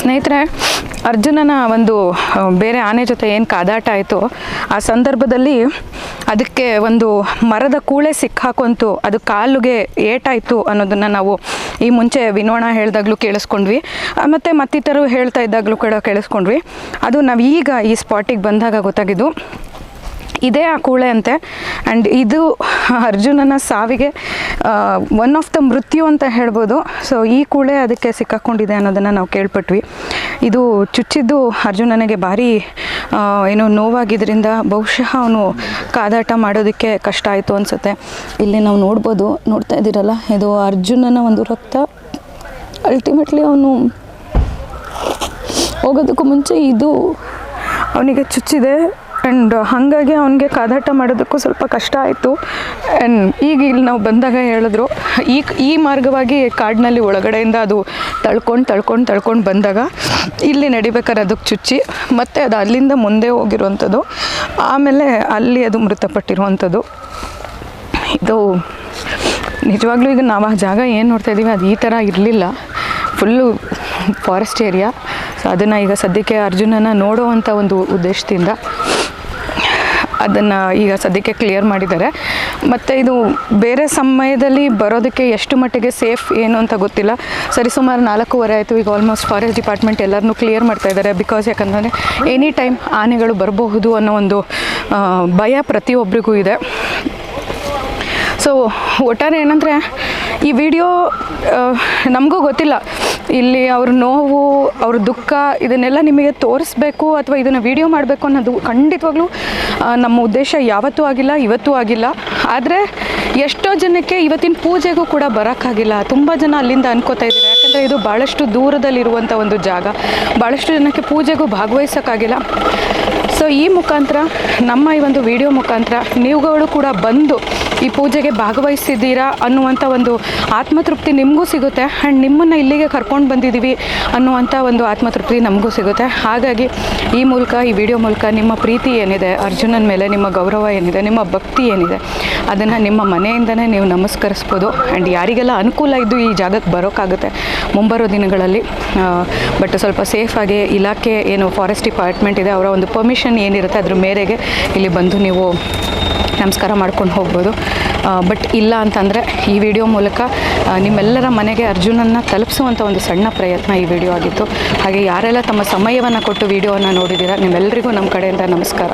ಸ್ನೇಹಿತರೆ, ಅರ್ಜುನನ ಒಂದು ಬೇರೆ ಆನೆ ಜೊತೆ ಏನು ಕಾದಾಟ ಆಯಿತು, ಆ ಸಂದರ್ಭದಲ್ಲಿ ಅದಕ್ಕೆ ಒಂದು ಮರದ ಕೂಳೆ ಸಿಕ್ಕಾಕೊಂತು, ಅದು ಕಾಲಿಗೆ ಏಟಾಯಿತು ಅನ್ನೋದನ್ನು ನಾವು ಈ ಮುಂಚೆ ವಿನೋಣ ಹೇಳಿದಾಗಲೂ ಕೇಳಿಸ್ಕೊಂಡ್ವಿ. ಮತ್ತು ಮತ್ತೆ ಮತ್ತಿತರರು ಹೇಳ್ತಾ ಇದ್ದಾಗಲೂ ಕೂಡ ಕೇಳಿಸ್ಕೊಂಡ್ವಿ. ಅದು ನಾವು ಈಗ ಈ ಸ್ಪಾಟಿಗೆ ಬಂದಾಗ ಗೊತ್ತಾಗಿದ್ದು ಇದೇ ಆ ಕೂಳೆ ಅಂತೆ. ಆ್ಯಂಡ್ ಇದು ಅರ್ಜುನನ ಸಾವಿಗೆ ಒನ್ ಆಫ್ ದ ಮೃತ್ಯು ಅಂತ ಹೇಳ್ಬೋದು. ಸೊ ಈ ಕೂಳೆ ಅದಕ್ಕೆ ಸಿಕ್ಕಾಕೊಂಡಿದೆ ಅನ್ನೋದನ್ನು ನಾವು ಕೇಳ್ಪಟ್ವಿ. ಇದು ಚುಚ್ಚಿದ್ದು ಅರ್ಜುನನಿಗೆ ಭಾರಿ ಏನು ನೋವಾಗಿದ್ದರಿಂದ ಬಹುಶಃ ಅವನು ಕಾದಾಟ ಮಾಡೋದಕ್ಕೆ ಕಷ್ಟ ಆಯಿತು ಅನಿಸುತ್ತೆ. ಇಲ್ಲಿ ನಾವು ನೋಡ್ಬೋದು, ನೋಡ್ತಾ ಇದ್ದೀರಲ್ಲ, ಇದು ಅರ್ಜುನನ ಒಂದು ರಕ್ತ. ಅಲ್ಟಿಮೇಟ್ಲಿ ಅವನು ಹೋಗೋದಕ್ಕೂ ಮುಂಚೆ ಇದು ಅವನಿಗೆ ಚುಚ್ಚಿದೆ. ಆ್ಯಂಡ್ ಹಾಗಾಗಿ ಅವನಿಗೆ ಕಾದಾಟ ಮಾಡೋದಕ್ಕೂ ಸ್ವಲ್ಪ ಕಷ್ಟ ಆಯಿತು. ಆ್ಯಂಡ್ ಈಗ ಇಲ್ಲಿ ನಾವು ಬಂದಾಗ ಹೇಳಿದ್ರು, ಈ ಈ ಮಾರ್ಗವಾಗಿ ಕಾಡಿನಲ್ಲಿ ಒಳಗಡೆಯಿಂದ ಅದು ತಳ್ಕೊಂಡು ತಳ್ಕೊಂಡು ತಳ್ಕೊಂಡು ಬಂದಾಗ ಇಲ್ಲಿ ನಡಿಬೇಕಾದ್ರೆ ಅದಕ್ಕೆ ಚುಚ್ಚಿ, ಮತ್ತು ಅದು ಅಲ್ಲಿಂದ ಮುಂದೆ ಹೋಗಿರುವಂಥದ್ದು, ಆಮೇಲೆ ಅಲ್ಲಿ ಅದು ಮೃತಪಟ್ಟಿರುವಂಥದ್ದು. ಇದು ನಿಜವಾಗ್ಲೂ ಈಗ ನಾವು ಆ ಜಾಗ ಏನು ನೋಡ್ತಾ ಇದ್ದೀವಿ ಅದು ಈ ಥರ ಇರಲಿಲ್ಲ. ಫುಲ್ಲು ಫಾರೆಸ್ಟ್ ಏರಿಯಾ ಸೊ ಅದನ್ನು ಈಗ ಸದ್ಯಕ್ಕೆ ಅರ್ಜುನನ ನೋಡುವಂಥ ಒಂದು ಉದ್ದೇಶದಿಂದ ಅದನ್ನು ಈಗ ಸದ್ಯಕ್ಕೆ ಕ್ಲಿಯರ್ ಮಾಡಿದ್ದಾರೆ. ಮತ್ತು ಇದು ಬೇರೆ ಸಮಯದಲ್ಲಿ ಬರೋದಕ್ಕೆ ಎಷ್ಟು ಮಟ್ಟಿಗೆ ಸೇಫ್ ಏನು ಅಂತ ಗೊತ್ತಿಲ್ಲ. ಸರಿ, ಸುಮಾರು ನಾಲ್ಕೂವರೆ ಆಯಿತು, ಈಗ ಆಲ್ಮೋಸ್ಟ್ ಫಾರೆಸ್ಟ್ ಡಿಪಾರ್ಟ್ಮೆಂಟ್ ಎಲ್ಲರನ್ನೂ ಕ್ಲಿಯರ್ ಮಾಡ್ತಾ ಇದ್ದಾರೆ. ಬಿಕಾಸ್ ಯಾಕಂದರೆ ಎನಿ ಟೈಮ್ ಆನೆಗಳು ಬರಬಹುದು ಅನ್ನೋ ಒಂದು ಭಯ ಪ್ರತಿಯೊಬ್ಬರಿಗೂ ಇದೆ. ಸೊ ಒಟ್ಟಾರೆ ಏನಂದರೆ ಈ ವಿಡಿಯೋ ನಮಗೂ ಗೊತ್ತಿಲ್ಲ. ಇಲ್ಲಿ ಅವ್ರ ನೋವು, ಅವ್ರ ದುಃಖ, ಇದನ್ನೆಲ್ಲ ನಿಮಗೆ ತೋರಿಸ್ಬೇಕು ಅಥವಾ ಇದನ್ನು ವಿಡಿಯೋ ಮಾಡಬೇಕು ಅನ್ನೋದು ಖಂಡಿತವಾಗ್ಲೂ ನಮ್ಮ ಉದ್ದೇಶ ಯಾವತ್ತೂ ಆಗಿಲ್ಲ, ಇವತ್ತೂ ಆಗಿಲ್ಲ. ಆದರೆ ಎಷ್ಟೋ ಜನಕ್ಕೆ ಇವತ್ತಿನ ಪೂಜೆಗೂ ಕೂಡ ಬರೋಕ್ಕಾಗಿಲ್ಲ. ತುಂಬ ಜನ ಅಲ್ಲಿಂದ ಅನ್ಕೋತಾ ಇದ್ದಾರೆ. ಯಾಕಂದರೆ ಇದು ಭಾಳಷ್ಟು ದೂರದಲ್ಲಿರುವಂಥ ಒಂದು ಜಾಗ. ಭಾಳಷ್ಟು ಜನಕ್ಕೆ ಪೂಜೆಗೂ ಭಾಗವಹಿಸೋಕ್ಕಾಗಿಲ್ಲ. ಸೊ ಈ ಮುಖಾಂತರ, ನಮ್ಮ ಈ ಒಂದು ವಿಡಿಯೋ ಮುಖಾಂತರ, ನೀವುಗಳು ಕೂಡ ಬಂದು ಈ ಪೂಜೆಗೆ ಭಾಗವಹಿಸಿದ್ದೀರಾ ಅನ್ನುವಂಥ ಒಂದು ಆತ್ಮತೃಪ್ತಿ ನಿಮಗೂ ಸಿಗುತ್ತೆ. ಆ್ಯಂಡ್ ನಿಮ್ಮನ್ನು ಇಲ್ಲಿಗೆ ಕರ್ಕೊಂಡು ಬಂದಿದ್ದೀವಿ ಅನ್ನುವಂಥ ಒಂದು ಆತ್ಮತೃಪ್ತಿ ನಮಗೂ ಸಿಗುತ್ತೆ. ಹಾಗಾಗಿ, ಈ ಮೂಲಕ, ಈ ವಿಡಿಯೋ ಮೂಲಕ ನಿಮ್ಮ ಪ್ರೀತಿ ಏನಿದೆ, ಅರ್ಜುನನ ಮೇಲೆ ನಿಮ್ಮ ಗೌರವ ಏನಿದೆ, ನಿಮ್ಮ ಭಕ್ತಿ ಏನಿದೆ, ಅದನ್ನು ನಿಮ್ಮ ಮನೆಯಿಂದನೇ ನೀವು ನಮಸ್ಕರಿಸ್ಬೋದು. ಆ್ಯಂಡ್ ಯಾರಿಗೆಲ್ಲ ಅನುಕೂಲ ಇದ್ದು ಈ ಜಾಗಕ್ಕೆ ಬರೋಕ್ಕಾಗುತ್ತೆ ಮುಂಬರೋ ದಿನಗಳಲ್ಲಿ ಬಟ್ ಸ್ವಲ್ಪ ಸೇಫಾಗಿ ಇಲಾಖೆ ಏನು ಫಾರೆಸ್ಟ್ ಡಿಪಾರ್ಟ್ಮೆಂಟ್ ಇದೆ, ಅವರ ಒಂದು ಪರ್ಮಿಷನ್ ಏನಿರುತ್ತೆ ಅದ್ರ ಮೇರೆಗೆ ಇಲ್ಲಿ ಬಂದು ನೀವು ನಮಸ್ಕಾರ ಮಾಡ್ಕೊಂಡು ಹೋಗ್ಬೋದು. ಬಟ್ ಇಲ್ಲ ಅಂತಂದರೆ ಈ ವಿಡಿಯೋ ಮೂಲಕ ನಿಮ್ಮೆಲ್ಲರ ಮನೆಗೆ ಅರ್ಜುನನ್ನು ತಲುಪಿಸುವಂಥ ಒಂದು ಸಣ್ಣ ಪ್ರಯತ್ನ ಈ ವಿಡಿಯೋ ಆಗಿತ್ತು. ಹಾಗೆ ಯಾರೆಲ್ಲ ತಮ್ಮ ಸಮಯವನ್ನು ಕೊಟ್ಟು ವಿಡಿಯೋವನ್ನು ನೋಡಿದ್ದೀರಾ ನಿಮ್ಮೆಲ್ಲರಿಗೂ ನಮ್ಮ ಕಡೆಯಿಂದ ನಮಸ್ಕಾರ.